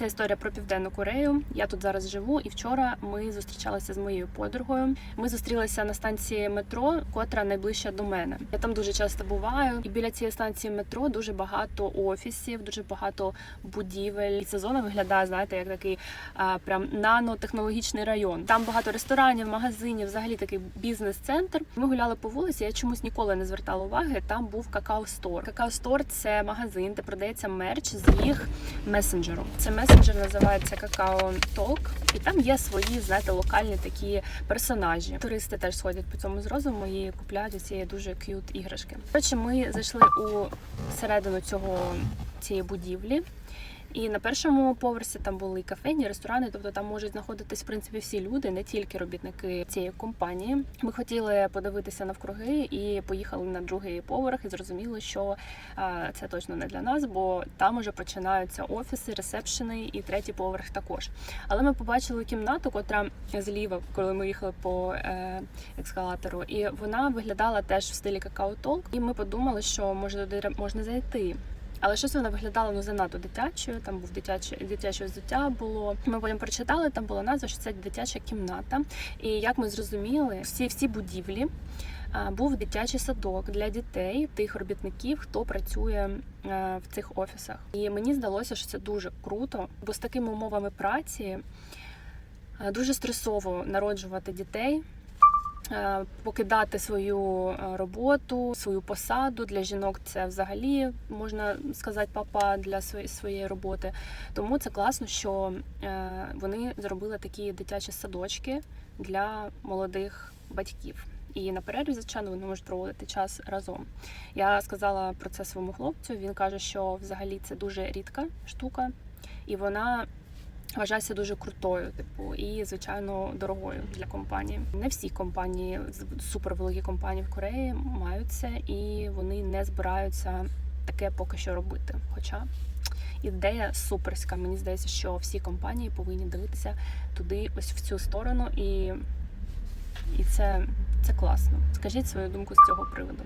Це історія про південну Корею. Я тут зараз живу, і вчора ми зустрічалися з моєю подругою. Ми зустрілися на станції метро, котра найближча до мене. Я там дуже часто буваю, і біля цієї станції метро дуже багато офісів, дуже багато будівель. І ця зона виглядає, знаєте, як такий а, прям нанотехнологічний район. Там багато ресторанів, магазинів, взагалі такий бізнес-центр. Ми гуляли по вулиці. Я чомусь ніколи не звертала уваги. Там був какао стор. Какао стор це магазин, де продається мерч з їх месенджеру. Це месенджер називається Какао Толк, і там є свої, знаєте, локальні такі персонажі. Туристи теж сходять по цьому з розуму і купляють ці дуже к'ют іграшки. Коротше, ми зайшли у середину цього цієї будівлі. І на першому поверсі там були і кафені, і ресторани, тобто там можуть знаходитись в принципі всі люди, не тільки робітники цієї компанії. Ми хотіли подивитися навкруги і поїхали на другий поверх, і зрозуміли, що це точно не для нас, бо там уже починаються офіси, ресепшени і третій поверх також. Але ми побачили кімнату, котра зліва, коли ми їхали по е, ескалатору, і вона виглядала теж в стилі какао-толк. І ми подумали, що може туди можна зайти. Але щось вона виглядала ну занадто дитячою. Там був дитяче дитяче взуття було. Ми потім прочитали, там була назва, що це дитяча кімната. І як ми зрозуміли, всі всі будівлі був дитячий садок для дітей, тих робітників, хто працює е, в цих офісах. І мені здалося, що це дуже круто, бо з такими умовами праці е, дуже стресово народжувати дітей. Е, Покидати свою е, роботу, свою посаду для жінок це взагалі можна сказати папа для своєї роботи. Тому це класно, що е, вони зробили такі дитячі садочки для молодих батьків. І на перерві, звичайно, вони можуть проводити час разом. Я сказала про це своєму хлопцю. Він каже, що взагалі це дуже рідка штука, і вона вважається дуже крутою, типу, і звичайно дорогою для компанії. Не всі компанії, супервеликі компанії в Кореї мають це, і вони не збираються таке поки що робити. Хоча ідея суперська. Мені здається, що всі компанії повинні дивитися туди, ось в цю сторону, і, і це, це класно. Скажіть свою думку з цього приводу.